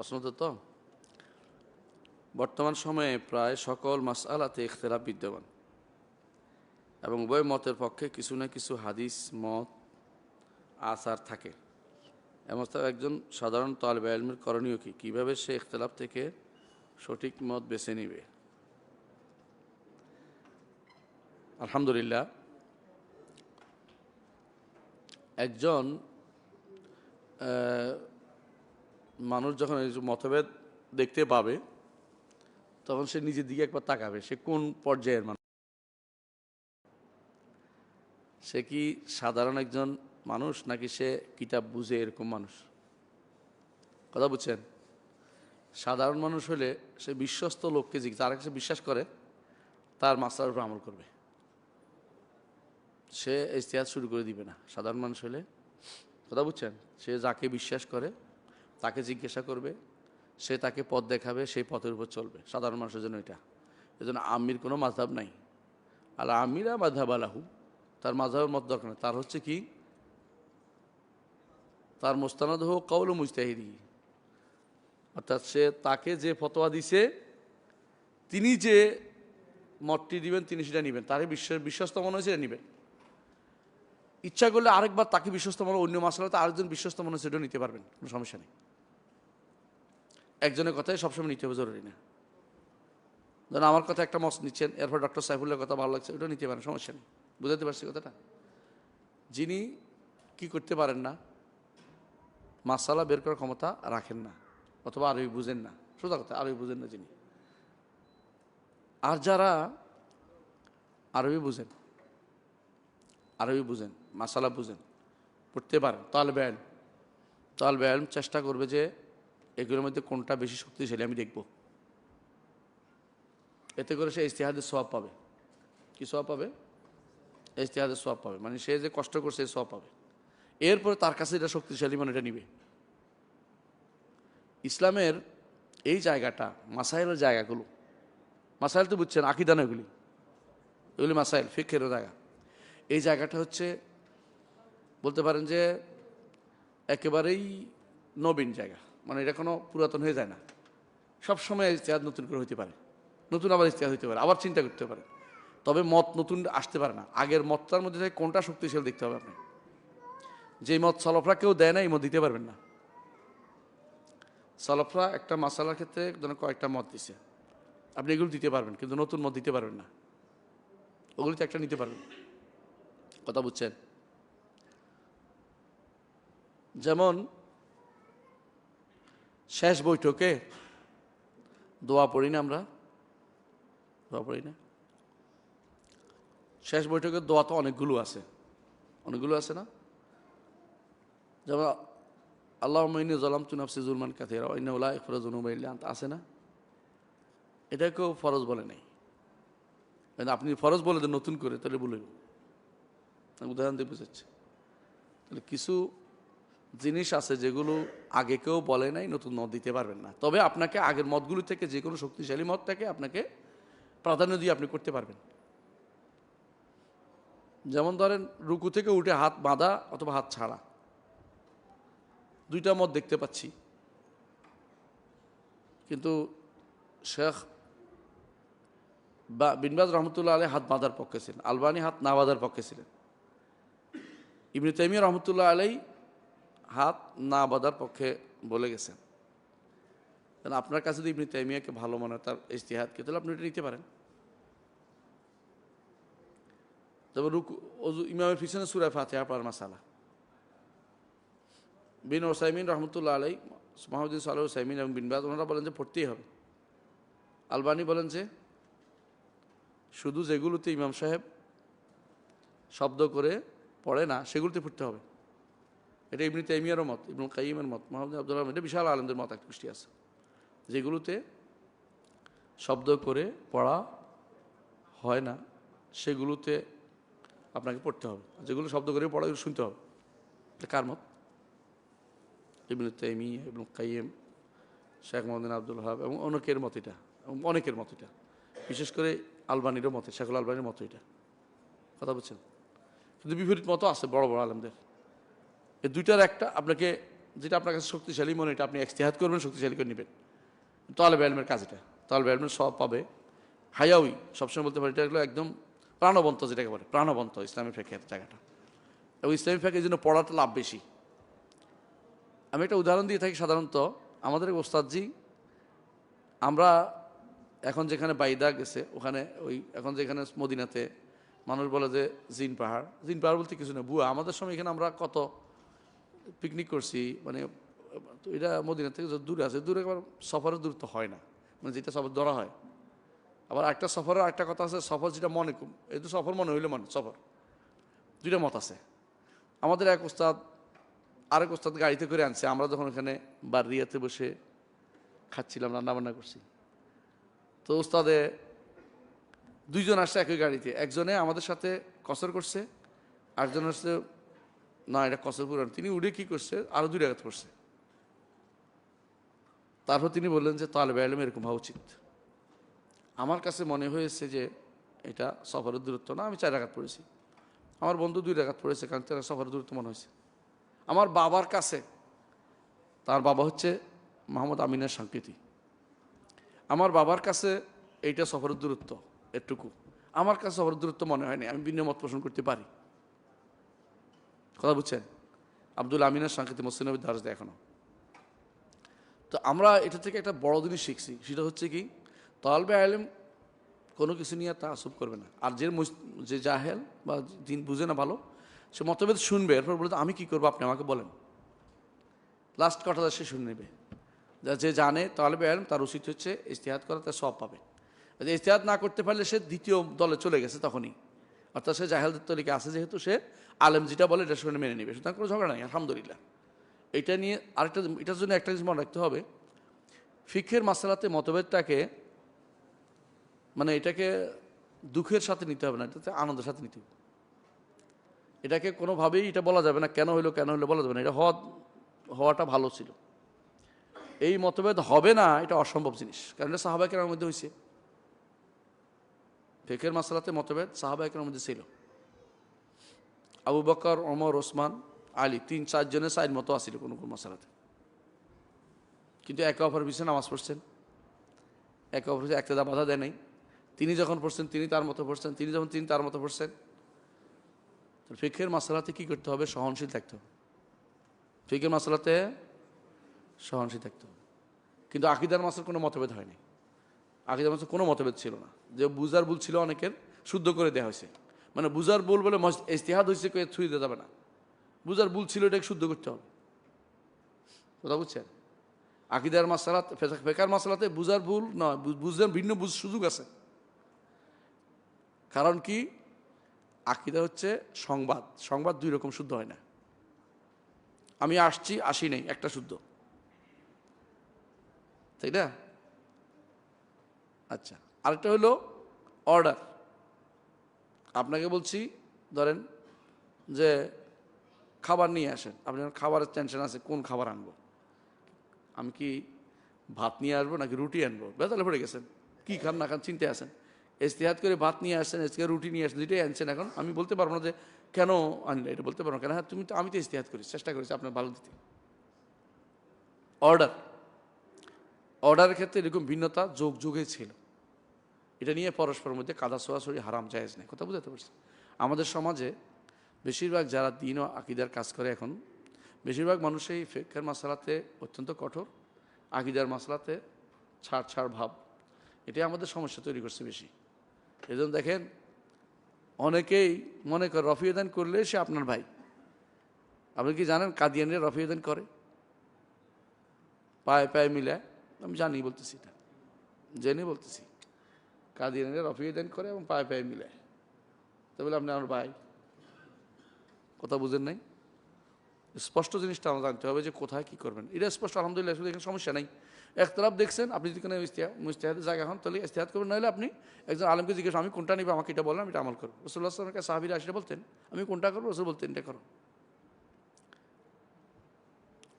প্রশ্ন তো বর্তমান সময়ে প্রায় সকল মাসআলাতে ইখতলাফ বিদ্যমান। এবং উভয় মতের পক্ষে কিছু না কিছু হাদিস, মত আসার থাকে। এমন একজন সাধারণ তালেব আলমের করণীয় কী? কীভাবে সে ইখতলাফ থেকে সঠিক মত বেছে নিবে? আলহামদুলিল্লাহ, একজন মানুষ যখন এই মতভেদ দেখতে পাবে, তখন সে নিজের দিকে একবার তাকাবে, সে কোন পর্যায়ের মানুষ? সে কি সাধারণ একজন মানুষ, নাকি সে কিতাব বুঝে এরকম মানুষ? কথা বুঝছেন? সাধারণ মানুষ হলে সে বিশ্বস্ত লোককে জিজ্ঞেস যারা সে বিশ্বাস করে, তার মাস্টার উপর আমল করবে। সে ইতিহাস শুরু করে দিবে না। সাধারণ মানুষ হলে, কথা বুঝছেন? সে যাকে বিশ্বাস করে তাকে জিজ্ঞাসা করবে, সে তাকে পথ দেখাবে, সেই পথের উপর চলবে। সাধারণ মানুষের জন্য এটা। এজন্য আমির কোনো মাঝাব নাই। আর আমিরা মাঝাব আলাহু। তার মাঝাবের মত দরকার তার হচ্ছে কি? তার মোস্তানাদ হোক কৌল মুস্তাহিদি অর্থাৎ সে তাকে যে ফতোয়া দিছে, তিনি যে মতটি দিবেন, তিনি সেটা নেবেন। তারই বিশ্বাস বিশ্বস্ত মনে হয় সেটা নেবেন। ইচ্ছা করলে আরেকবার তাকে বিশ্বস্ত মনে অন্য মাসালাতে আরেকজন বিশ্বস্ত মনে হয় সেটাও নিতে পারবেন। কোনো সমস্যা নেই। একজনের কথাই সবসময় নিতে হবে, জরুরি না। ধরেন আমার কথা একটা মত নিচ্ছেন, এরপর ডক্টর সাইফুল্লার কথা ভালো লাগছে, ওটাও নিতে পারেন, সমস্যা নেই। বুঝাতে পারছি কথাটা? যিনি কি করতে পারেন না, মাসালা বের করার ক্ষমতা রাখেন না, অথবা আরবি বুঝেন না। সোজা কথা, আরবি বুঝেন না যিনি। আর যারা আরবি বুঝেন আরবি বুঝেন, মাসালা বুঝেন, পড়তে পারেন তালবে আলম তালবে আলম চেষ্টা করবে যে এগুলোর মধ্যে কোনটা বেশি শক্তিশালী আমি দেখব। এতে করে সে ইস্তেহাদের সব পাবে। কি সব পাবে? ইস্তেহাদের সব পাবে। মানে সে যে কষ্ট করছে সব পাবে। এরপরে তার কাছে এটা শক্তিশালী মানে এটা নিবে। ইসলামের এই জায়গাটা, মাসাইলের জায়গাগুলো, মাসাইল তো বুঝছেন, আকিদা না এগুলি। এগুলি মাসাইল ফিকের জায়গা। এই জায়গাটা হচ্ছে, বলতে পারেন যে, একেবারেই নবীন জায়গা। মানে এটা কোনো পুরাতন হয়ে যায় না। সব সময় ইতিহাস নতুন করে হইতে পারে। নতুন আবার ইতিহাস হইতে পারে, আবার চিন্তা করতে পারে। তবে মত নতুন আসতে পারে না। আগের মতটার মধ্যে থেকে কোনটা শক্তিশালী দেখতে হবে আপনি। যে মত সলফরা কেউ দেয় না, এই মত দিতে পারবেন না। সলফরা একটা মশালার ক্ষেত্রে ধরেন কয়েকটা মত দিছে। আপনি এগুলো দিতে পারবেন, কিন্তু নতুন মত দিতে পারবেন না। ওগুলিতে একটা নিতে পারবেন। কথা বুঝছেন? যেমন শেষ বৈঠকে দোয়া পড়ি না আমরা? দোয়া পড়ি না? শেষ বৈঠকের দোয়া তো অনেকগুলো আছে। অনেকগুলো আছে না? যেমন আল্লাহ মাইনে জলাম তুনাফসি জুলমান কাথেরা অন্যউলা ইফরাজুনুবাইল্লা আছে না? এটা কেউ ফরজ বলে নাই। আপনি ফরজ বলে দেন, নতুন করে, তাহলে বলে আমি উদাহরণ দিয়ে বুঝাচ্ছি তাহলে কিছু জিনিস আছে যেগুলো আগে কেউ বলে নাই, নতুন মত দিতে পারবেন না। তবে আপনাকে আগের মতগুলো থেকে যে কোনো শক্তিশালী মতটাকে আপনাকে প্রাধান্য দিয়ে আপনি করতে পারবেন। যেমন ধরেন, রুকু থেকে উঠে হাত বাঁধা অথবা হাত ছাড়া। দুইটা মত দেখতে পাচ্ছি। কিন্তু শেখ বা বিনবাজ রহমতুল্লাহ আলী হাত বাঁধার পক্ষে ছিলেন। আলবানি হাত না বাঁধার পক্ষে ছিলেন। ইবনে তাইমিয়া রহমতুল্লাহ আলাই হাত না বাঁধার পক্ষে বলে গেছেন। তাহলে আপনার কাছে যদি ইবনে তাইমিয়াকে ভালো মনে হয়, তার ইস্তিহাদকে তাহলে আপনি এটা নিতে পারেন। তবে রুকু ইমামের পিছনে সুরায় ফাতেহা পড়ার মাসালা। বিন ওসাইমিন রহমতুল্লাহ আলাই মাহমুদ্দিন সাল্লাহ ওসাইমিন এবং বিনবাজ ওনারা বলেন যে পড়তেই হবে। আলবানি বলেন যে, শুধু যেগুলোতে ইমাম সাহেব শব্দ করে পড়ে না, সেগুলোতে পড়তে হবে। এটা ইবনি তাইমিয়ারও মত, ইবনুল কাইমের মত মোহাম্মদ আব্দুল রহমান এটা বিশাল আলমদের মত এক গোষ্ঠী আছে, যেগুলোতে শব্দ করে পড়া হয় না, সেগুলোতে আপনাকে পড়তে হবে যেগুলো শব্দ করে পড়া শুনতে হবে। কার মত? Ibnul Taymiyyah, Ibnul Qayyim, Sheikh Mohammad Abdul Wahhab এবং অনেকের মত এটা, এবং অনেকের মত এটা, বিশেষ করে আলবানিরও মতে, শেখুল আলবানির মতো এটা। কথা বলছেন? কিন্তু বিপরীত মতো আছে, বড় বড় আলমদের। এই দুইটার একটা আপনাকে যেটা আপনার কাছে শক্তিশালী মনে এটা আপনি এখতিয়াত করবেন, শক্তিশালী করে নেবেন। তলবে এলমের কাজ এটা। তলবে এলমের সব পাবে। হায়াউই, সবসময় বলতে পারি, এটা হলো একদম প্রাণবন্ত যেটাকে বলে, প্রাণবন্ত ইসলামী ফেকের জায়গাটা। এবং ইসলামী ফেকের জন্য পড়াটা লাভ বেশি। আমি একটা উদাহরণ দিয়ে থাকি সাধারণত, আমাদের ওস্তাদজি, আমরা এখন যেখানে বাইদা গেছে, ওখানে ওই এখন যেখানে মদিনাতে, মানুষ বলে যে জিন পাহাড়। জিন পাহাড় বলতে কিছু না, বুয়া, আমাদের সময় এখানে আমরা কত পিকনিক করছি মানে তো এটা মদিনা থেকে দূরে আছে, দূরে আবার সফরের দূরত্ব হয় না। মানে যেটা সফর ধরা হয়। আবার একটা সফরের একটা কথা আছে, সফর যেটা মনে এই তো সফর মনে হইলে মনে সফর। দুইটা মত আছে। আমাদের এক ওস্তাদ, আরেক ওস্তাদ গাড়িতে করে আনছে। আমরা যখন ওখানে বারিয়াতে বসে খাচ্ছিলাম রান্না বান্না করছি। তো ওস্তাদে দুইজন আসছে একই গাড়িতে। একজনে আমাদের সাথে কসর করছে, আরেকজন আসছে না, এটা কসর পুরান তিনি উড়ে কি করছে? আরও দুই রাগাত করছে তারপর তিনি বললেন যে তালেবে আলম এরকম হওয়া উচিত। আমার কাছে মনে হয়েছে যে, এটা সফরের দূরত্ব না, আমি চার রাগাত পড়েছি। আমার বন্ধু দুই রাগাত পড়েছে, কারণ তারা সফরের দূরত্ব মনে হয়েছে। আমার বাবার কাছে, তার বাবা হচ্ছে মোহাম্মদ আমিনের সংকৃতি আমার বাবার কাছে এইটা সফরের দূরত্ব, এটুকু। আমার কাছে সফরের দূরত্ব মনে হয়নি, আমি ভিন্ন মত পোষণ করতে পারি। কথা বুঝছেন? আব্দুল আমিনের সংকেতে মুসলিনবী দার্স দেয় এখনও। তো আমরা এটা থেকে একটা বড় জিনিস শিখছি, সেটা হচ্ছে কি, তলবে আলম কোনো কিছু নিয়ে তা আসুপ করবে না। আর যে যে জাহেল বা দিন বুঝে না ভালো, সে মতভেদ শুনবে, এরপর বলতে আমি কি করব আপনি আমাকে বলেন? লাস্ট কথাটা সে শুনে নেবে। যে জানে তলবে আলম, তার উচিত হচ্ছে ইস্তেহাদ করা তার সব পাবে। যদি ইস্তেহাদ না করতে পারলে সে দ্বিতীয় দলে চলে গেছে তখনই। অর্থাৎ সে জাহেলদের তলিকে আছে যেহেতু সে আলেম যেটা বলে, এটা শুনে মেনে নেবে। সুতরাং কোনো ঝগড়া নাই, আলহামদুলিল্লাহ। এটা নিয়ে আরেকটা, এটার জন্য একটা জিনিস মনে রাখতে হবে। ফিক্ষের মাসালাতে মতভেদটাকে মানে এটাকে দুঃখের সাথে নিতে হবে না, এটাতে আনন্দের সাথে নিতে হবে। এটাকে কোনোভাবেই এটা বলা যাবে না, কেন হইল কেন হইল বলা যাবে না। এটা হওয়া, হওয়াটা ভালো ছিল। এই মতভেদ হবে না, এটা অসম্ভব জিনিস। কারণ এটা সাহাবাহিকের মধ্যে হয়েছে ফেকের মাসালাতে মতভেদ সাহাবাহিকের মধ্যে ছিল। আবু বকর, ওমর, ওসমান, আলী, তিন চারজনের সাইড মতো আসছিল কোনো কোনো মশালাতে। কিন্তু একে অপর পিছনে নামাজ পড়ছেন। একে অপর পিছনে বাধা দেয় নাই। তিনি যখন পড়ছেন, তিনি তার মতো পড়ছেন, তিনি যখন, তিনি তার মতো পড়ছেন। ফিকের মশালাতে কি করতে হবে? সহনশীল থাকতে হবে। ফিকের মশালাতে সহনশীল থাকতে হবে। কিন্তু আকিদার মাসের কোনো মতভেদ হয়নি। আকিদার মাসের কোনো মতভেদ ছিল না। যে বুঝার ভুল ছিল অনেকের, শুদ্ধ করে দেওয়া হয়েছে। মানে বুজার বলে মস- ইস্তেহাদ হয়েছে কে ছুঁয়ে দেওয়া যাবে না। বুজার ভুল ছিল এটাকে শুদ্ধ করতে হবে। কথা বুঝছেন? আকিদার মাসালাত ফেকার মাসালাতে বুজার ভুল নয়। বু- বুঝার ভিন্ন বুঝ সুযোগ আছে। কারণ কি? আকিদা হচ্ছে সংবাদ। সংবাদ দুই রকম শুদ্ধ হয় না। আমি আসছি, আসি নাই, একটা শুদ্ধ। তাই না? আচ্ছা আরেকটা হলো অর্ডার আপনাকে বলছি, ধরেন যে খাবার নিয়ে আসেন। আপনার খাবারের টেনশন আছে, কোন খাবার আনব? আমি কি ভাত নিয়ে আসব নাকি রুটি আনব? বেতালে পড়ে গেছেন। কি খান না খান চিনতে আসেন এস্তেহাত করে ভাত নিয়ে আসছেন এসকে রুটি নিয়ে আসছেন দুইটাই আনছেন এখন। আমি বলতে পারব না যে কেন আনলে, এটা বলতে পারব না। কেন হ্যাঁ তুমি তো, আমি তো ইস্তেহাত করি, চেষ্টা করেছি আপনার ভালো দিতে। অর্ডার অর্ডারের ক্ষেত্রে এরকম ভিন্নতা যোগ যোগে ছিল। এটা নিয়ে পরস্পরের মধ্যে কাদা সোয়াশড়ি হারাম জায়েজ নেই। কথা বুঝতে পারছি আমাদের সমাজে বেশিরভাগ যারা দিন ও আকিদার কাজ করে এখন, বেশিরভাগ মানুষই ফেকের মশালাতে অত্যন্ত কঠোর, আকিদার মশলাতে ছাড় ছাড় ভাব। এটাই আমাদের সমস্যা তৈরি করছে বেশি। এই জন্য দেখেন, অনেকেই মনে করে রফিয়দান করলে সে আপনার ভাই। আপনি কি জানেন কাদিয়ানিরা রফিয়দান করে? পায়ে পায়ে মিলায়। আমি জানি বলতেছি এটা। জেনে বলতেছি। কাদিয়ানিরা রফিয়দান করে এবং পায়ে পায়ে মিলে। তো বলে, আপনি আমার ভাই। কথা বুঝেন নাই? স্পষ্ট জিনিসটা আমরা জানতে হবে যে কোথায় কী করবেন। এটা স্পষ্ট, আলহামদুলিল্লাহ এখানে সমস্যা নাই। একতলাপ দেখছেন, আপনি যদি কোনো মুস্তাহাদের জায়গা হন, তাহলে ইস্তেহাদ করবেন। নাহলে আপনি একজন আলমকে জিজ্ঞেস, আমি কোনটা নিবো? আমাকে এটা বললাম এটা আমল করব। রসুল্লাহ আসলামের সাহাবিরা আসলে বলতেন, আমি কোনটা করব? রসুল বলতেন, এটা করো।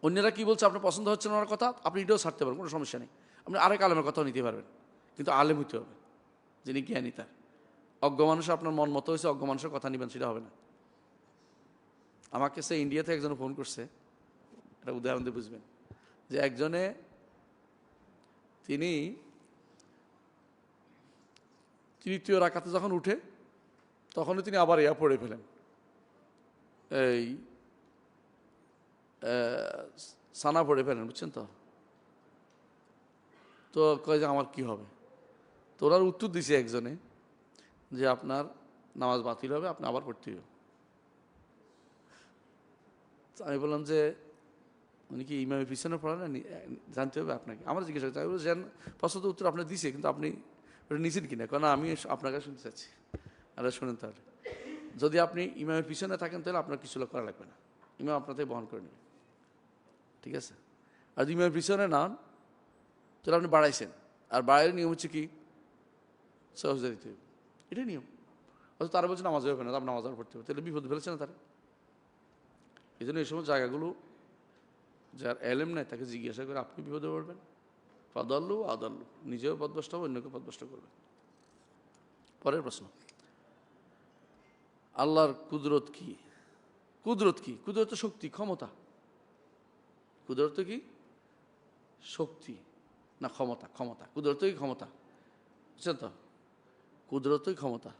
অন্যরা কি বলছে, আপনার পছন্দ হচ্ছে না ওনার কথা? আপনি এটাও ছাড়তে পারবেন, কোনো সমস্যা নেই। আপনি আরেক আলেমের কথাও নিতে পারবেন, কিন্তু আলেম হতে হবে। যিনি জ্ঞানী তার। অজ্ঞ মানুষ আপনার মন মতো হয়েছে, অজ্ঞ মানুষের কথা নেবেন, সেটা হবে না। আমাকে সে ইন্ডিয়া থেকে একজন ফোন করছে, এটা উদাহরণ দিয়ে বুঝবেন, যে একজনে তিনি তৃতীয় রাখাতে যখন উঠে, তখনই তিনি আবার ইয়া পড়ে ফেলেন। এই সানা পড়ে ফেলেন, বুঝছেন তো? তো কয় যে, আমার কি হবে? তো ওনার উত্তর দিছে একজনে যে আপনার নামাজ বাতিল হবে, আপনি আবার পড়তে হবে। আমি বললাম যে, উনি কি ইমামের পিছনে পড়া না? জানতে হবে আপনাকে। আমার জিজ্ঞাসা করতে আমি জান প্রশ্ন উত্তর আপনি দিছে, কিন্তু আপনি ওটা নিছেন কিনা? কারণ আমি আপনার কাছে শুনতে চাচ্ছি। আর, শুনেন তাহলে। যদি আপনি ইমামের পিছনে থাকেন, তাহলে আপনার কিছু করা লাগবে না। ইমাম আপনাকে বহন করে নেবে। ঠিক আছে? আর যদি ইমামের পিছনে নান তাহলে আপনি বাড়াইছেন। আর বাড়াইয়ের নিয়ম হচ্ছে কি সহজে দিতে এটাই নিয়ম। অথচ তারা বলছে নামাজ হবে না আপনার নামাজ আর পড়তে হবে। তাহলে বিপদ ফেলেছে না তারা? এই জন্য এই সময় জায়গাগুলো যার এলেম নাই, তাকে জিজ্ঞাসা করে, আপনি বিপদে পড়বেন? পদাল্লু আদাল্লু। নিজেও পদভষ্ট হবে অন্যকে পদভষ্ট করবেন। পরের প্রশ্ন। আল্লাহর কুদরত কি? কুদরত কি? কুদরত শক্তি, ক্ষমতা। কুদরত কি? শক্তি। না, ক্ষমতা ক্ষমতা। কুদরতই ক্ষমতা? বুঝছেন তো? কুদরতই ক্ষমতা।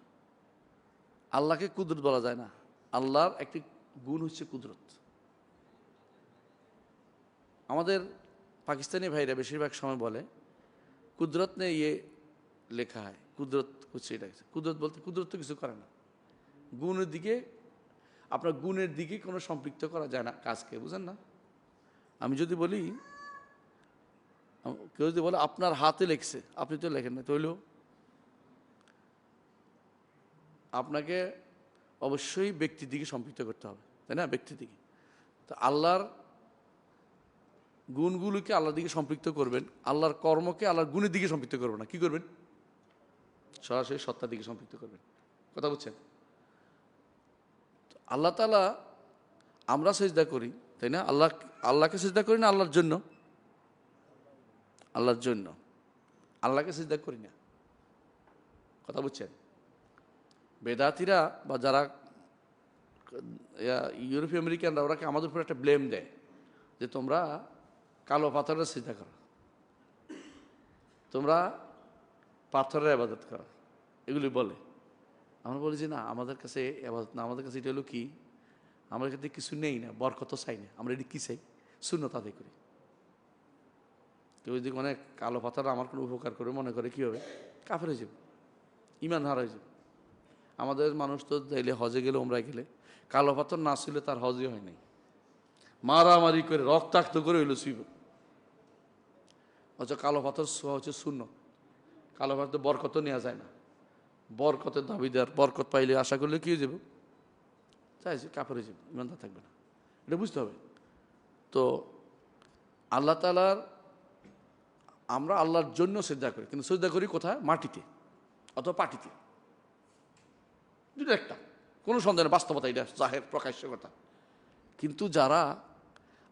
আল্লাহকে কুদরত বলা যায় না। আল্লাহর একটি গুণ হচ্ছে কুদরত। আমাদের পাকিস্তানি ভাইরা বেশিরভাগ সময় বলে, কুদরত নে ইয়ে লেখা হয়। কুদরত হচ্ছে এটা। কুদরত বলতে কুদরত তো কিছু করে না। গুণের দিকে, আপনার গুণের দিকে কোনো সম্পৃক্ত করা যায় না কাজকে, বুঝেন না? আমি যদি বলি কেউ যদি বলে, আপনার হাতে লেখছে, আপনি তো লেখেন না, তৈলেও আপনাকে অবশ্যই ব্যক্তির দিকে সম্পৃক্ত করতে হবে, তাই না? ব্যক্তির দিকে। তো আল্লাহর গুণগুলোকে আল্লাহর দিকে সম্পৃক্ত করবেন, আল্লাহর কর্মকে আল্লাহর গুণের দিকে সম্পৃক্ত করবেন না। কি করবেন? সরাসরি সত্তার দিকে সম্পৃক্ত করবেন। কথা বুঝছেন? তো আল্লাহ তালা আমরা সেজদা করি, তাই না? আল্লাহ, আল্লাহকে সেজদা করি না আল্লাহর জন্য? আল্লাহর জন্য। আল্লাহকে সেজদা করি না। কথা বুঝছেন? বেদাতিরা বা যারা ইউরোপীয় আমেরিকানরা ওরা আমাদের উপরে একটা ব্লেম দেয় যে তোমরা কালো পাথরের সিদ্ধা করো। তোমরা পাথরের আবাদত করো। এগুলি বলে। আমরা বলি যে না, আমাদের কাছে আবাদত না, আমাদের কাছে এটা হলো কি? আমাদের কাছে কিছু নেই না, বরকত চাই না। আমরা এটি কি চাই? শূন্য তাদের করি। কেউ যদি মানে কালো পাথর আমার কোনো উপকার করে মনে করে কি হবে? কাফের হয়ে যাবে। ইমান হারা হয়ে যাবে। আমাদের মানুষ তো যাইলে হজে গেলে ওমরায় গেলে। কালো পাথর না ছিল, তার হজই হয় নাই। মারামারি করে, রক্তাক্ত করে হইল শিব অথচ কালো পাথর ছোঁয়া হচ্ছে শূন্য। কালো পাথর বরকত নেওয়া যায় না। বরকতের দাবিদার, বরকত পাইলে আশা করলে কি যাবে? চাইছে কাপড় যাবে, ইমানদার থাকবে না। এটা বুঝতে হবে। তো আল্লাহ তালার আমরা আল্লাহর জন্য শ্রদ্ধা করি, কিন্তু শ্রদ্ধা করি কোথায়? মাটিতে, অথবা পাটিতে। দুটো একটা, কোনো সন্দেহ বাস্তবতা এটা, জাহের, প্রকাশ্য কথা। কিন্তু যারা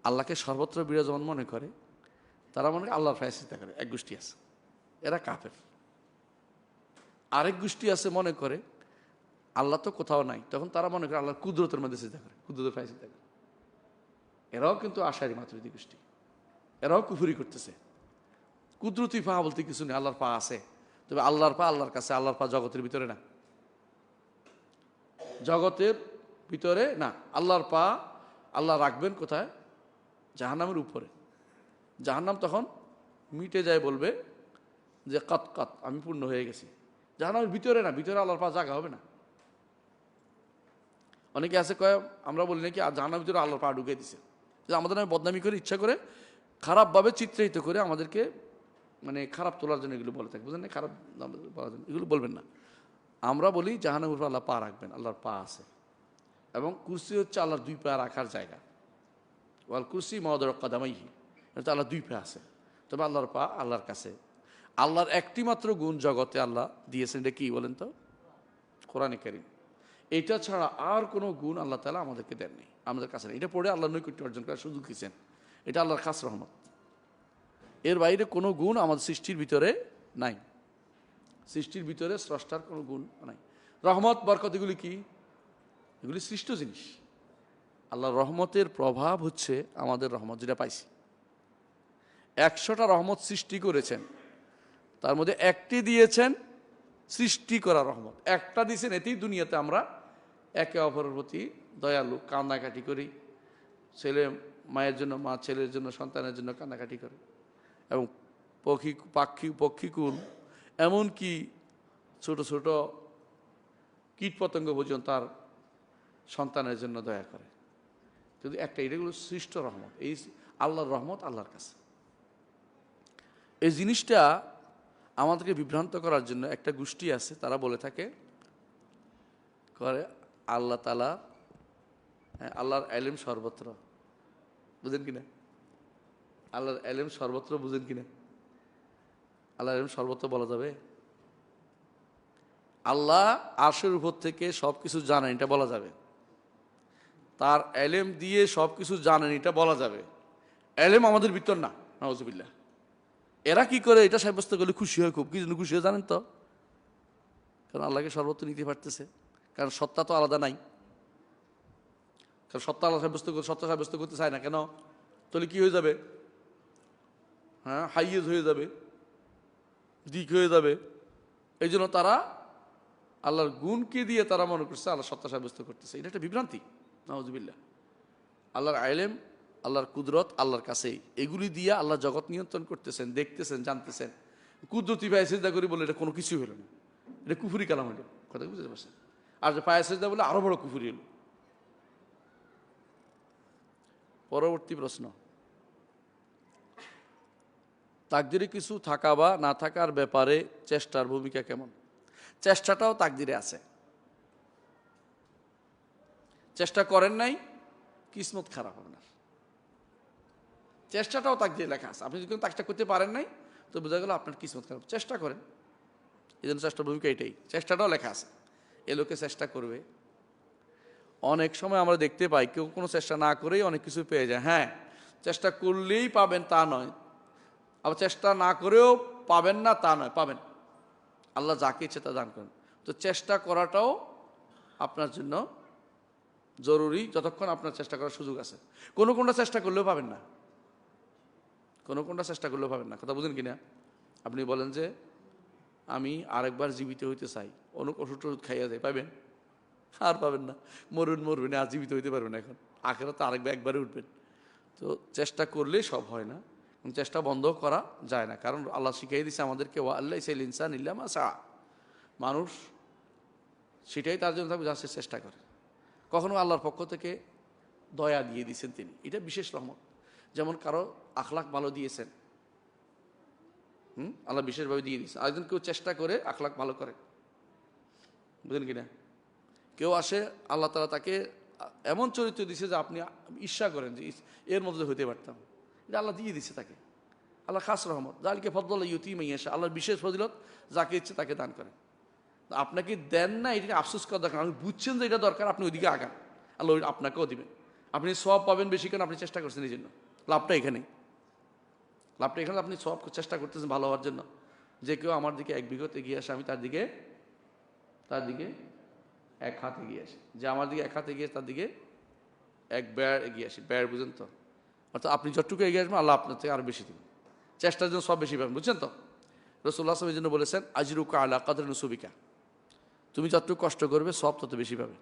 আল্লাহকে সর্বত্র বিরাজমান মনে করে, তারা মনে করে আল্লাহর ফায়সিতা করে, এক গোষ্ঠী আছে, এরা কাফের। আরেক গোষ্ঠী আছে মনে করে, আল্লাহ তো কোথাও নাই, তখন তারা মনে করে আল্লাহর কুদরতের মধ্যে চিন্তা করে, কুদরতের ফায়সিতা করে। এরাও কিন্তু আশারি মাতৃদি গোষ্ঠী, এরাও কুফুরি করতেছে। কুদরতি পা বলতে কিছু নেই, আল্লাহর পা আছে, তবে আল্লাহর পা আল্লাহর কাছে, আল্লাহর পা জগতের ভিতরে না। জগতের ভিতরে, না, আল্লাহর পা আল্লাহ রাখবেন কোথায়? জাহান্নামের উপরে। জাহান্নাম তখন মিটে যায় বলবে যে, কত কত, আমি পূর্ণ হয়ে গেছি। জাহান্নামের ভিতরে না, ভিতরে আল্লাহর পা জাগা হবে না। অনেকে আছে কয়, আমরা বলি নাকি জাহান্নামের ভিতরে আল্লাহর পা ঢুকে দিছে। যে আমাদের নামে বদনামি করে, ইচ্ছা করে, খারাপভাবে চিত্রায়িত করে আমাদেরকে মানে খারাপ তোলার জন্য এগুলো বলে থাকে। বুঝলেন না? খারাপ বলার জন্য। এগুলো বলবেন না। আমরা বলি জাহান্নামের উপর আল্লাহ পা রাখবেন, আল্লাহর পা আছে। এবং কুর্সি হচ্ছে আল্লাহর দুই পা রাখার জায়গা। ওয়াল কুর্সি মহদর কাদামাইহি, এটা আল্লাহ দুই পা আছে। তবে আল্লাহর পা আল্লাহর কাছে। আল্লাহর একটি মাত্র গুণ জগতে আল্লাহ দিয়েছেন, এটা কি বলেন তো? কোরআনে কারিম। এটা ছাড়া আর কোনো গুণ আল্লাহ তালা আমাদেরকে দেননি, আমাদের কাছে এটা পড়ে আল্লাহ নৈকট্য অর্জন করার সুযোগ দিয়েছেন। এটা আল্লাহর খাস রহমত। এর বাইরে কোনো গুণ আমাদের সৃষ্টির ভিতরে নাই। সৃষ্টির ভিতরে স্রষ্টার কোনো গুণ নাই। রহমত, বরকত এগুলি কি? এগুলি সৃষ্ট জিনিস। আল্লাহ রহমতের প্রভাব হচ্ছে আমাদের রহমত যেটা পাইছি। একশোটা রহমত সৃষ্টি করেছেন। তার মধ্যে একটি দিয়েছেন সৃষ্টি করা রহমত। একটা দিয়েছেন এতেই দুনিয়াতে আমরা একে অপরের প্রতি দয়ালু, কান্নাকাটি করি। ছেলে মায়ের জন্য, মা ছেলের জন্য, সন্তানের জন্য কান্নাকাটি করে। এবং পক্ষী পাখি পক্ষীকুল এমনকি ছোট ছোট কীট পতঙ্গ পর্যন্ত তার সন্তানের জন্য দয়া করে। কিন্তু একটা এটাগুলো সৃষ্ট রহমত। এই আল্লাহর রহমত আল্লাহর কাছে। এই জিনিসটা আমাদেরকে বিভ্রান্ত করার জন্য একটা গোষ্ঠী আছে তারা বলে থাকে করে আল্লাহ তালা হ্যাঁ, আল্লাহর এলেম সর্বত্র। বুঝেন কিনা আল্লাহর এলেম সর্বত্র বুঝেন কিনা আল্লাহর এলেম সর্বত্র বলা যাবে? আল্লাহ আরশের উপর থেকে সব কিছু জানেন, এটা বলা যাবে। তার এলেম দিয়ে সব কিছু জানেন, এটা বলা যাবে। এলেম আমাদের ভিতর না নওয়াজবিল্লাহ এরা কি করে এটা সাব্যস্ত করলে খুশি হয় খুব? কি জন্য খুশি হয় জানেন তো? কারণ আল্লাহকে সর্বত্র নিতে পারতেছে কারণ সত্তা তো আলাদা নাই। কারণ সত্তা আলাদা সাব্যস্ত করে সত্তা সাব্যস্ত করতে চায় না, কেন? তাহলে কি হয়ে যাবে? হ্যাঁ হাইয়েজ হয়ে যাবে। দিক হয়ে যাবে। এই জন্য তারা আল্লাহর গুণকে দিয়ে তারা মনে করছে, আল্লাহ সত্তা সাব্যস্ত করতেছে। এটা একটা বিভ্রান্তি। নওয়াজবিল্লা আল্লাহর আইলেম আল্লাহর কুদরত, আল্লাহর কাছেই। এগুলি দিয়ে আল্লাহ জগৎ নিয়ন্ত্রণ করতেছেন, দেখতেছেন, জানতেছেন। কুদরতি পায়ে সেজদা করি বলে এটা কোনো কিছুই হলো না। এটা কুফুরি কালাম হলো। কথা বুঝতে পারছেন? আর যে পায়ে সেজদা বলে আরও বড় কুফুরি হলো। পরবর্তী প্রশ্ন। তাকদিরে কিছু থাকা বা না থাকার ব্যাপারে চেষ্টার ভূমিকা কেমন? চেষ্টাটাও তাকদিরে আছে। চেষ্টা করেন নাই, কিসমত খারাপ আপনার চেষ্টাটাও তাকদিরে লেখা আছে। আপনি যদি চেষ্টা করতে পারেন নাই, তো বোঝা গেল আপনার কিসমত খারাপ। চেষ্টা করেন। এই জন্য চেষ্টার ভূমিকা এটাই। চেষ্টাটাও লেখা আছে। এ লোকে চেষ্টা করবে। অনেক সময় আমরা দেখতে পাই, কেউ কোনো চেষ্টা না করেই অনেক কিছু পেয়ে যায়। হ্যাঁ চেষ্টা করলেই পাবেন তা নয়। আবার চেষ্টা না করেও পাবেন না তা নয়, পাবেন। আল্লাহ যাকে ইচ্ছে তা দান করেন। তো চেষ্টা করাটাও আপনার জন্য জরুরি, যতক্ষণ আপনার চেষ্টা করার সুযোগ আছে। কোনো কোনটা চেষ্টা করলেও পাবেন না। কোনো কোনটা চেষ্টা করলেও পাবেন না। কথা বুঝেন কিনা? আপনি বলেন যে, আমি আরেকবার জীবিত হইতে চাই। অনেক ওষুধ টষুধ খাইয়া যায় পাবেন আর পাবেন না। মরুন মরবেন আর জীবিত হইতে পারবেন এখন। আখেরা তো আরেকবার একবারে উঠবেন। তো চেষ্টা করলেই সব হয় না। চেষ্টা বন্ধ করা যায় না। কারণ আল্লাহ শিখিয়ে দিছে আমাদেরকে, ওয়া আল্লাহ সাইল ইনসান ইল্লামা সা মানুষ সেটাই তার জন্য যা সে চেষ্টা করে। কখনো আল্লাহর পক্ষ থেকে দয়া দিয়ে দিয়েছেন তিনি। এটা বিশেষ রহমত। যেমন কারও আখলাক ভালো দিয়েছেন, হুম? আল্লাহ বিশেষভাবে দিয়ে দিয়েছেন। আরেকজন কেউ চেষ্টা করে আখলাক ভালো করে। বুঝলেন কিনা কেউ আসে, আল্লাহ তালা তাকে এমন চরিত্র দিছে যে আপনি ঈর্ষা করেন যে এর মধ্যে হইতে পারতাম। আল্লাহ দিয়ে দিছে তাকে। আল্লাহ খাস রহমত। জালকে ফদল ইউতি মাইয়াশা আল্লাহর বিশেষ ফজিলত, যাকে ইচ্ছে তাকে দান করেন। তো আপনাকে দেন না, এটাকে আফসোস করা দরকার আপনি বুঝছেন যে এটা দরকার, আপনি ওইদিকে আগান। আল্লাহ আপনাকেও দিবেন। আপনি সব পাবেন বেশি কেন? আপনি চেষ্টা করছেন এই জন্য। লাভটা এখানেই। লাভটা এখানে আপনি সব চেষ্টা করতেছেন ভালো হওয়ার জন্য। যে কেউ আমার দিকে এক বিগত এগিয়ে আসে, আমি তার দিকে তার দিকে এক হাত এগিয়ে আসি। যে আমার দিকে এক হাত এগিয়ে তার দিকে এক বেড় এগিয়ে আসি। বেড় বুঝেন তো? অর্থাৎ আপনি যতটুকু এগিয়ে আসবেন, আল্লাহ আপনার থেকে আরও বেশি দিবেন। চেষ্টার জন্য সব বেশি পাবেন, বুঝছেন তো? রসুল্লাহ আসলামের জন্য বলেছেন, আজরুকা আলা কাদের নসুবিকা। তুমি যতটুকু কষ্ট করবে, সব তত বেশি পাবে।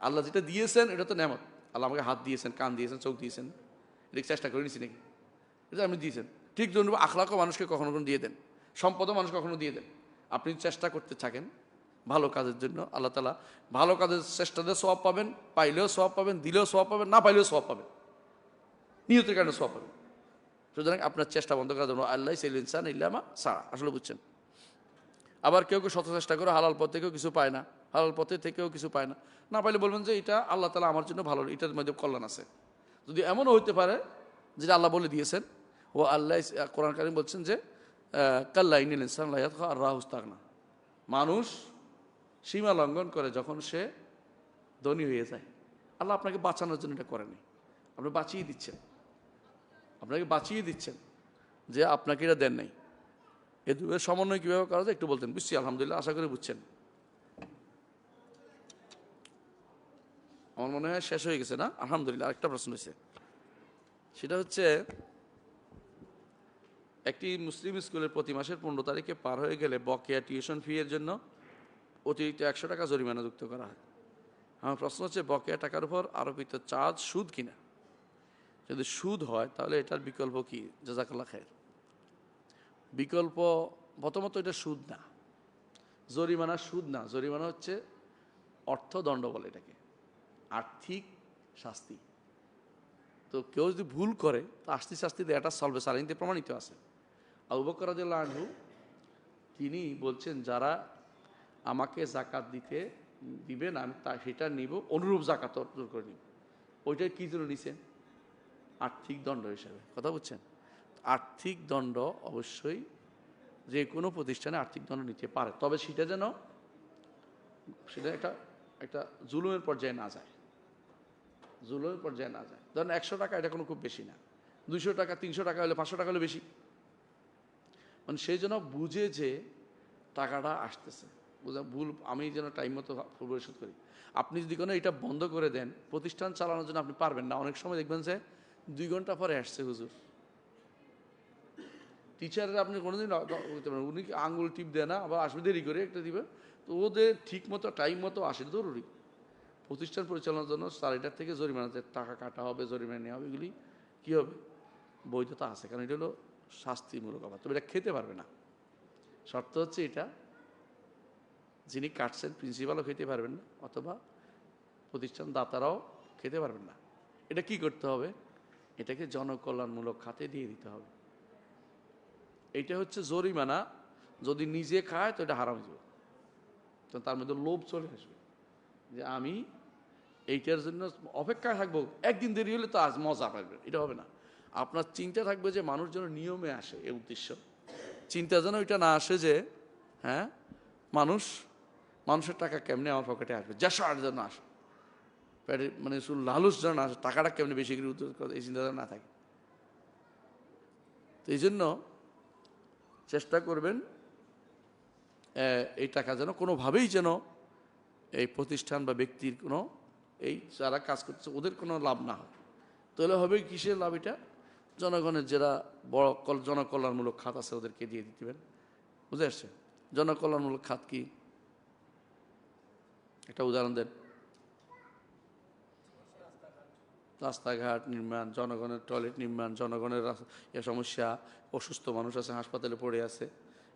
আল্লাহ যেটা দিয়েছেন, এটা তো নেমত আল্লাহ আমাকে হাত দিয়েছেন, কান দিয়েছেন, চোখ দিয়েছেন। এটা চেষ্টা করে নিছি নাকি? এটা আপনি দিয়েছেন। ঠিক জন্য আখলাকও মানুষকে কখনো কখনো দিয়ে দেন, সম্পদও মানুষ কখনো দিয়ে দেন। আপনি চেষ্টা করতে থাকেন ভালো কাজের জন্য আল্লাহ তালা ভালো কাজের চেষ্টাতে সব পাবেন, পাইলেও সব পাবেন, দিলেও সব পাবেন, না পাইলেও সব পাবেন। নিয়তের কারণে সব পাবেন। সুতরাং আপনার চেষ্টা বন্ধ করার জন্য আল্লাহ সেল ইনসান ইল্লামা সারা আসলে বুঝছেন? আবার কেউ কেউ শত চেষ্টা করে হালাল পথ থেকেও কিছু পায় না, হালাল পথে থেকেও কিছু পায় না। না পাইলে বলবেন যে এটা আল্লাহ তালা আমার জন্য ভালো, এটার মধ্যে কল্যাণ আছে। যদি এমনও হইতে পারে, যেটা আল্লাহ বলে দিয়েছেন, ও আল্লাহ কোরআন কারিম বলছেন যে কাল্লা ইনিল ইনসান আর রাহুস্তাক না মানুষ সীমা লঙ্ঘন করে যখন সে ধনী হয়ে যায়। আল্লাহ আপনাকে বাঁচানোর জন্য এটা করেনি। আপনি বাঁচিয়ে দিচ্ছেন। আপনাকে বাঁচিয়ে দিচ্ছেন যে আপনাকে এটা দেন নাই। এ দুয়ের সমন্বয় কীভাবে করা যায় একটু বলতেন। বুঝছি, আলহামদুলিল্লাহ, আশা করি বুঝছেন। আমার মনে হয় শেষ হয়ে গেছে না? আলহামদুলিল্লাহ, আরেকটা প্রশ্ন হয়েছে। সেটা হচ্ছে, একটি মুসলিম স্কুলের প্রতি মাসের পনেরো তারিখে পার হয়ে গেলে বকেয়া টিউশন ফি এর জন্য অতিরিক্ত একশো টাকা জরিমানা যুক্ত করা হয়। আমার প্রশ্ন হচ্ছে, বকেয়া টাকার উপর আরোপিত চার্জ সুদ কিনা? যদি সুদ হয়, তাহলে এটার বিকল্প কি? জাজাকাল্লা খায়ের বিকল্প, প্রথমত এটা সুদ না। জরিমানা সুদ না। জরিমানা হচ্ছে অর্থদণ্ড বলে এটাকে। আর্থিক শাস্তি। তো কেউ যদি ভুল করে, তো আস্তি শাস্তি দেওয়াটা সলবে সালাইনতে প্রমাণিত আছে। আবু বকর আনহু, তিনি বলছেন, যারা আমাকে জাকাত দিতে দিবেন আমি তা সেটা নিব, অনুরূপ জাকাত অর্জন করে নিব। ওইটা কী জন্য নিছেন? আর্থিক দণ্ড হিসাবে, কথা বুঝছেন? আর্থিক দণ্ড অবশ্যই যে কোনো প্রতিষ্ঠানে আর্থিক দণ্ড নিতে পারে, তবে সেটা যেন সেটা একটা একটা জুলুমের পর্যায়ে না যায়। জুলুমের পর্যায়ে না যায়। ধরেন একশো টাকা, এটা কোনো খুব বেশি না। দুশো টাকা, তিনশো টাকা হলে পাঁচশো টাকা হলে বেশি। মানে সেই জন্য বুঝে যে টাকাটা আসতেছে। ভুল, আমি যেন টাইম মতো পরিশোধ করি। আপনি যদি কোনো এটা বন্ধ করে দেন, প্রতিষ্ঠান চালানোর জন্য আপনি পারবেন না। অনেক সময় দেখবেন যে দুই ঘণ্টা পরে আসছে হুজুর। টিচারের আপনি কোনোদিন উনি কি আঙুল টিপ দেয় না, আবার আসবে দেরি করে একটা দিবে? তো ওদের ঠিক মতো টাইম মতো আসে জরুরি। প্রতিষ্ঠান পরিচালনার জন্য স্যালারিটার থেকে জরিমানাতে টাকা কাটা হবে, জরিমানা নেওয়া হবে, এগুলি কী হবে? বৈধতা আছে। কারণ এটা হলো শাস্তিমূলক আবার তবে এটা খেতে পারবে না। শর্ত হচ্ছে এটা যিনি কাটছেন প্রিন্সিপালও খেতে পারবেন না, অথবা প্রতিষ্ঠান দাতারাও খেতে পারবেন না। এটা কি করতে হবে? এটাকে জনকল্যাণমূলক খাতে দিয়ে দিতে হবে। এটা হচ্ছে জরিমানা। যদি নিজে খায়, তো এটা হারাম যাবে। তো তার মধ্যে লোভ চলে আসবে। যে আমি এইটার জন্য অপেক্ষায় থাকব। একদিন দেরি হলে তো আজ মজা পাবে। এটা হবে না। আপনার চিন্তা থাকবে যে মানুষ যেন নিয়মে আসে, এ উদ্দেশ্য। চিন্তা যেন ওইটা না আসে যে হ্যাঁ মানুষ মানুষের টাকা কেমনে আমার পকেটে আসবে? যশার যেন আসে। পেটে মানে শুধু লালুস যেন আসে, টাকাটা কেমনে বেশি করে করে, এই চিন্তা যেন না থাকে। তো এই জন্য চেষ্টা করবেন এই টাকা যেন কোনোভাবেই যেন এই প্রতিষ্ঠান বা ব্যক্তির কোনো, এই যারা কাজ করছে, ওদের কোনো লাভ না হয়। তাহলে হবে কিসের লাভ এটা? জনগণের যারা বড় জনকল্যাণমূলক খাত আছে, ওদেরকে দিয়ে দিতেবেন বুঝে আসছে জনকল্যাণমূলক খাত কি? একটা উদাহরণ দেন। রাস্তাঘাট নির্মাণ, জনগণের টয়লেট নির্মাণ, জনগণের ইয়ে সমস্যা, অসুস্থ মানুষ আছে, হাসপাতালে পড়ে আছে।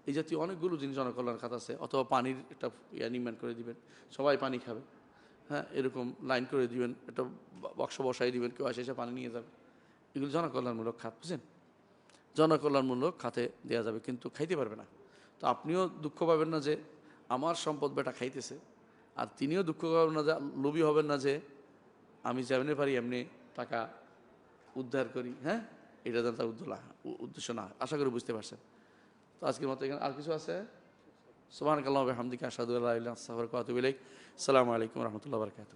এই জাতীয় অনেকগুলো জিনিস জনকল্যাণ খাত আছে, অথবা পানির একটা ইয়া নির্মাণ করে দিবেন। সবাই পানি খাবে। হ্যাঁ এরকম লাইন করে দিবেন, একটা বাক্স বসাই দিবেন, কেউ আসে, এসে পানি নিয়ে যাবে। এগুলো জনকল্যাণমূলক খাত, বুঝছেন? জনকল্যাণমূলক খাতে দেওয়া যাবে, কিন্তু খাইতে পারবে না। তো আপনিও দুঃখ পাবেন না যে, আমার সম্পদ বেটা খাইতেছে। আর তিনিও দুঃখ করবেন না যে, লোভী হবেন না যে, আমি যেমনি পারি এমনি টাকা উদ্ধার করি হ্যাঁ? এটা যেন তার উদ্দেশ্য না- উদ্দেশ্য না। আশা করি বুঝতে পারছেন। তো আজকের মতো এখানে আর কিছু আছে? সোহান কালাম হামদিকা আসাদুল্লাহ সালামু আলাইকুম রহমতুল্লাহ বরকাত